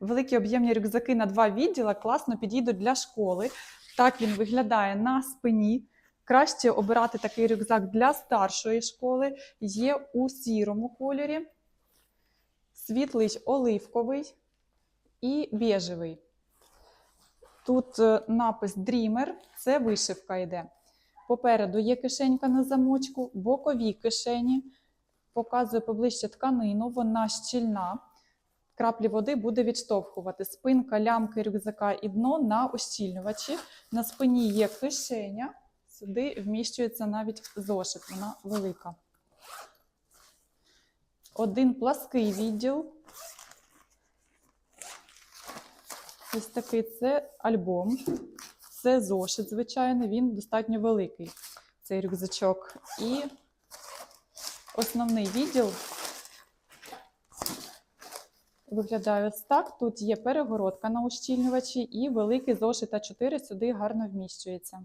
великі об'ємні рюкзаки на два відділа класно підійдуть для школи. Так він виглядає на спині. Краще обирати такий рюкзак для старшої школи. Є у сірому кольорі, світлий оливковий і біжевий. Тут е, напис Dreamer, це вишивка йде. Попереду є кишенька на замочку, бокові кишені. Показує поближче тканину, вона щільна. Краплі води буде відштовхувати. Спинка, лямки рюкзака і дно на ощільнювачі. На спині є кишеня. Сюди вміщується навіть зошит, вона велика. Один плаский відділ. Ось такий це альбом. Це зошит, звичайно, він достатньо великий, цей рюкзачок. І основний відділ виглядає ось так. Тут є перегородка на ущільнювачі і великий зошит А4 сюди гарно вміщується.